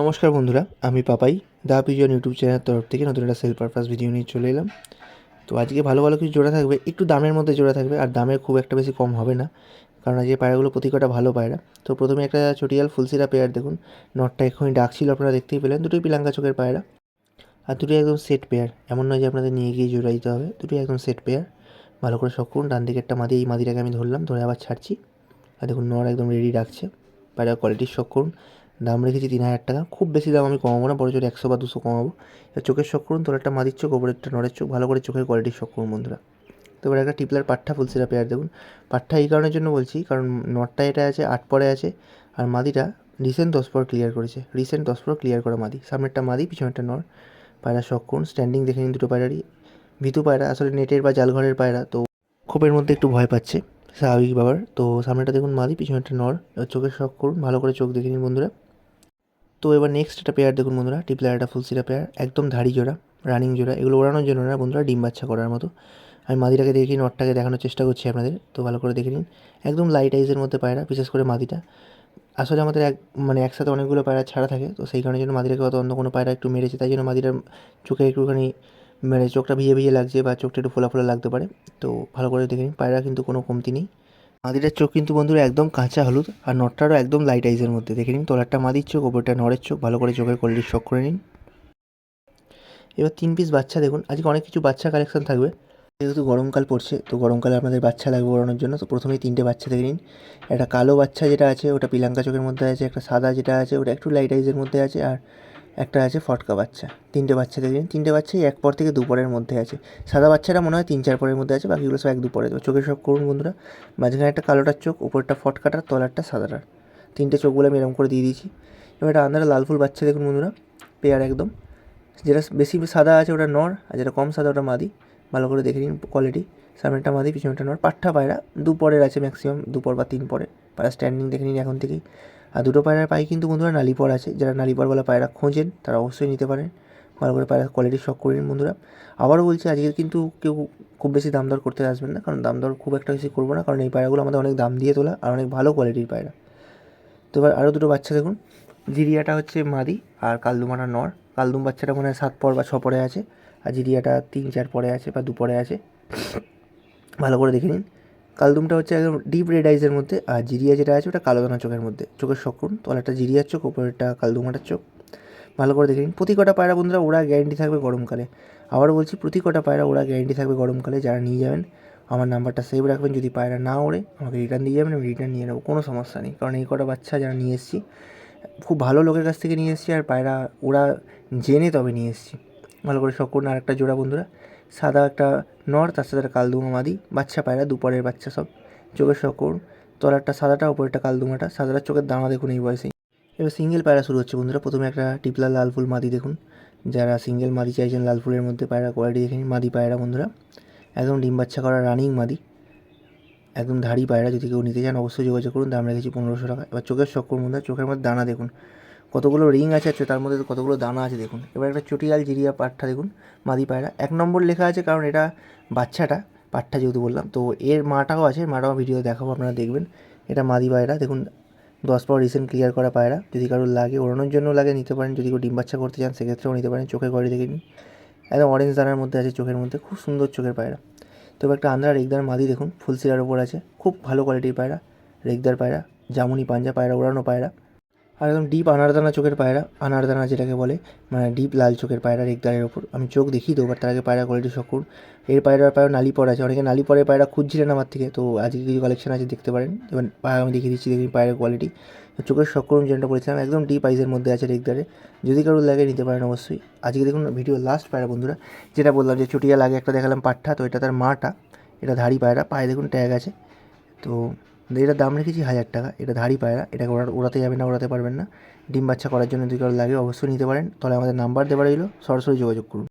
নমস্কার বন্ধুরা, আমি পাপাই, দা পিজন ইউটিউব চ্যানেলের তরফ থেকে নতুন একটা সেল পারপাস ভিডিও নিয়ে চলে এলাম। তো আজকে ভালো ভালো কিছু জোড়া থাকবে, একটু দামের মধ্যে জোড়া থাকবে, আর দামের খুব একটা বেশি কম হবে না, কারণ আজকে পায়রাগুলো প্রতি কটা ভালো পায়রা। তো প্রথমে একটা চটিয়াল ফুলসিরা পেয়ার দেখুন, নটটা এক্ষুনি ডাকছিল আপনারা দেখতেই পেলেন, দুটোই পিলাঙ্কা চোখের পায়রা। আর দুটোই একদম সেট পেয়ার এমন নয় যে আপনাদের নিয়ে গিয়ে জোড়া দিতে হবে, দুটোই একদম সেট পেয়ার ভালো করে শখ করুন ডান দিকে একটা মাদি, এই মাদিটাকে আমি ধরলাম, ধরে আবার ছাড়ছি। আর দেখুন, নর একদম রেডি ডাকছে পায়রা কোয়ালিটির শখ করুন। দাম রেখেছি তিন হাজার টাকা। খুব বেশি দাম আমি কমাবো না বড় জোর একশো বা দুশো কমাবো। চোখের শখ করুন, তোর একটা মাদির চোখ ওপরে একটা নড়ের চোখ, ভালো করে চোখের কোয়ালিটির শখ করুন বন্ধুরা। তো এবার একটা টিপলার পাট্টা ফুলসিরা পেয়ার দেখুন। পাট্টা এই কারণের জন্য বলছি, কারণ নটটা এটা আছে, আট পরে আছে, আর মাদিটা রিসেন্ট দশ পর ক্লিয়ার করেছে। রিসেন্ট দশ পর ক্লিয়ার করা মাদি। সামনেরটা মাদি, পিছনেরটা নর। পায়রা শখ করুন স্ট্যান্ডিং দেখে নিন দুটো পায়রারই। ভিতু পায়রা, আসলে নেটের বা জালঘরের পায়রা, তো খোপের মধ্যে একটু ভয় পাচ্ছে, স্বাভাবিক ব্যাপার। তো সামনেটা দেখুন মাদি, পিছনেরটা নর চোখের শখ করুন, ভালো করে চোখ দেখে নিন বন্ধুরা। তো এবার নেক্সট একটা পেয়ার দেখুন বন্ধুরা টিপলার একটা ফুলসিরা পেয়ার একদম ধাড়ি জোড়া রানিং জোড়া, এগুলো ওড়ানোর জন্য না বন্ধুরা ডিম বাচ্চা করার মতো। আমি মাদিটাকে দেখি নটটাকে দেখানোর চেষ্টা করছি আপনাদের, তো ভালো করে দেখে নিন। একদম লাইট আইজের মধ্যে পায়রা, বিশেষ করে মাদিটা। আসলে আমাদের এক মানে একসাথে অনেকগুলো পায়রা ছাড়া থাকে, তো সেই কারণের জন্য মাদিটাকে হয়তো অন্য কোনো পায়রা একটু মেরেছে, তাই জন্য মাদিটার চোখে একটুখানি মানে চোখটা ভিজে ভিজে লাগছে বা চোখটা একটু ফোলা ফোলা লাগতে পারে, তো ভালো করে দেখে নিন পায়রা কিন্তু কোনো কমতি নেই। মাদিটার চোখ কিন্তু বন্ধুরা একদম কাঁচা হলুদ আর নটটারও একদম লাইট আইজের মধ্যে। দেখে নিন তলারটা মাদির চোখ, ওপরটা নরের চোখ, ভালো করে চোখের কোয়ালিটির শখ করে নিন। এবার তিন পিস বাচ্চা দেখুন, আজকে অনেক কিছু বাচ্চা কালেকশন থাকবে। যেহেতু গরমকাল পড়ছে, তো গরমকালে আপনাদের বাচ্চা লাগবে ওড়ানোর জন্য, তো প্রথমেই তিনটে বাচ্চা দেখে নিন। একটা কালো বাচ্চা যেটা আছে, ওটা পিলাঙ্কা চোখের মধ্যে আছে, একটা সাদা যেটা আছে, ওটা একটু লাইট আইজের মধ্যে আছে, আর একটা আছে ফটকা বাচ্চা। তিনটে বাচ্চা দেখে নিন তিনটে বাচ্চাই এক পর থেকে দুপরের মধ্যে আছে। সাদা বাচ্চাটা মনে হয় তিন চার পরের মধ্যে আছে, বাকিগুলো সব এক দুপরে তো চোখের সব করুন বন্ধুরা। মাঝখানে একটা কালোটার চোখ, উপরটা ফটকাটার, তলারটা সাদাটার। তিনটে চোখগুলো আমি এরকম করে দিয়ে দিয়েছি। এবার একটা আন্দারা লাল ফুল বাচ্চা দেখুন বন্ধুরা। পেয়ার একদম। যেটা বেশি সাদা আছে ওটা নর, আর যেটা কম সাদা ওটা মাদি। ভালো করে দেখে নিন কোয়ালিটি সামনেটা মাদি পিছনেটা নর। পাঠা পায়রা, দুপরের আছে ম্যাক্সিমাম দুপর বা তিন পরে পায়রা স্ট্যান্ডিং দেখে নিন এখন থেকেই। আর দুটো পায়রার পায়ে কিন্তু বন্ধুরা নালিপর আছে। যারা নালিপরওয়ালা পায়রা খোঁজেন, তারা অবশ্যই নিতে পারেন। ভালো করে পায়রা কোয়ালিটি শখ করে নিন বন্ধুরা। আবারও বলছি আজকে কিন্তু কেউ খুব বেশি দাম দর করতে আসবেন না, কারণ দাম দর খুব একটা বেশি করব না, কারণ এই পায়রাগুলো আমাদের অনেক দাম দিয়ে তোলা আর অনেক ভালো কোয়ালিটির পায়রা। তো এবার আরও দুটো বাচ্চা দেখুন। জিরিয়াটা হচ্ছে মাদি আর কালদুমাটা নর। কালদুম বাচ্চাটা মনে হয় সাত পর বা ছ পরে আছে। আর জিরিয়াটা তিন চার পরে আছে বা দু পরে আছে। ভালো করে দেখে নিন। কালদুমটা হচ্ছে একদম ডিপ রেড আইজের মধ্যে, আর জিরিয়া যেটা আছে ওটা কালো দানা চোখের মধ্যে। চোখের শকুন তলাটা জিরিয়ার চোখ, ওপরেরটা কালদুমাটার চোখ। ভালো করে দেখে নিন। প্রতি কটা পায়রা বন্ধুরা, ওরা গ্যারেন্টি থাকবে গরমকালে। আবার বলছি প্রতি কটা পায়রা ওরা গ্যারেন্টি থাকবে গরমকালে। যারা নিয়ে যাবেন, আমার নাম্বারটা সেভ রাখবেন। যদি পায়রা না ওড়ে, আমাকে রিটার্ন দিয়ে যাবেন, আমি রিটার্ন নিয়ে নেব। কোনো সমস্যা নেই। কারণ এই কটা বাচ্চা যারা নিয়ে এসেছি, খুব ভালো লোকের কাছ থেকে নিয়ে এসেছি, আর পায়রা ওরা জেনে তবে নিয়ে এসেছি। ভালো করে শখ করুন। আর একটা জোড়া বন্ধুরা সাদা একটা নর, তার সাথে একটা কালদুমা মাদি, বাচ্চা পায়রা দুপরের বাচ্চা সব, চোখের করুন তলারটা সাদাটা, ওপরেরটা কালদুমাটা সাদাটা চোখের দানা দেখুন এই বয়সেই। এবার সিঙ্গেল পায়রা শুরু হচ্ছে বন্ধুরা। প্রথমে একটা টিপলা লাল ফুল মাদি দেখুন। যারা সিঙ্গেল মাদি চাইছেন, লাল ফুলের মধ্যে পায়রা কোয়ালিটি দেখে মাদি পায়রা বন্ধুরা, একদম ডিম বাচ্চা করা রানিং মাদি। একদম ধাড়ি পায়রা, যদি কেউ নিতে চান, অবশ্যই যোগাযোগ করুন। দাম রেখেছি পনেরোশো টাকা। এবার চোখের শখ বন্ধুরা, চোখের মধ্যে দানা দেখুন। কতগুলো রিং আছে তার মধ্যে কতগুলো দানা আছে দেখুন। এবার একটা চটিয়াল জিরিয়া পাটটা দেখুন, মাদি পায়রা। এক নম্বর লেখা আছে কারণ এটা বাচ্চাটা পাটটা যেহেতু বললাম, তো এর মাটাও আছে, মাটাও ভিডিও দেখাবো, আপনারা দেখবেন। এটা মাদি পায়রা, দেখুন, দশ পর রিসেন্ট ক্লিয়ার করা পায়রা। যদি কারোর লাগে, ওড়ানোর জন্য লাগে, নিতে পারেন। যদি কেউ ডিম বাচ্চা করতে চান, সেক্ষেত্রেও নিতে পারেন চোখে কোয়ালিটি দেখে নিন। একদম অরেঞ্জ দানার মধ্যে আছে চোখের মধ্যে, খুব সুন্দর চোখের পায়রা। তবে একটা আন্দ্রা রেগদার মাদি দেখুন ফুলসিরার ওপর আছে। খুব ভালো কোয়ালিটির পায়রা, রেগদার পায়রা, জামুনি পাঞ্জা পায়রা, ওড়ানো পায়রা। আর একদম ডিপ আনারদানা চোখের পায়রা, আনারদানা যেটাকে বলে মানে ডিপ লাল চোখের পায়রা রেগদারের ওপর। আমি চোখ দেখিয়ে দেবো তার আগে পায়রা কোয়ালিটি শকুর এর পায়রার পায়রা নালি পড়া আছে। অনেকে নালি পরে পায়রা খুঁজছিলেন আমার থেকে, তো আজকে কিছু কালেকশন আছে, দেখতে পারেন। এবার পায়রা আমি দেখিয়ে দিচ্ছি দেখি পায়রার কোয়ালিটি চোখের শকুন যেটা বলেছিলাম, একদম ডিপ আইজের মধ্যে আছে রেগদারে। যদি কারও লাগে নিতে পারেন অবশ্যই। আজকে দেখুন ভিডিও লাস্ট পায়রা, বন্ধুরা। যেটা বললাম যে চুটিয়া লাগে, একটা দেখালাম পাঠা তো এটা তার মাটা, এটা ধাড়ি পায়রা, পায়ে দেখুন ট্যাগ আছে। তো এটার দাম রেখেছি হাজার টাকা। এটা ধাড়ি পায়রা এটাকে ওরা ওড়াতে যাবে না, ওড়াতে পারবেন না। ডিম বাচ্চা করার জন্য যদি কারও লাগে অবশ্যই নিতে পারেন। তাহলে আমাদের নাম্বার দেওয়া রইল। সরাসরি যোগাযোগ করুন।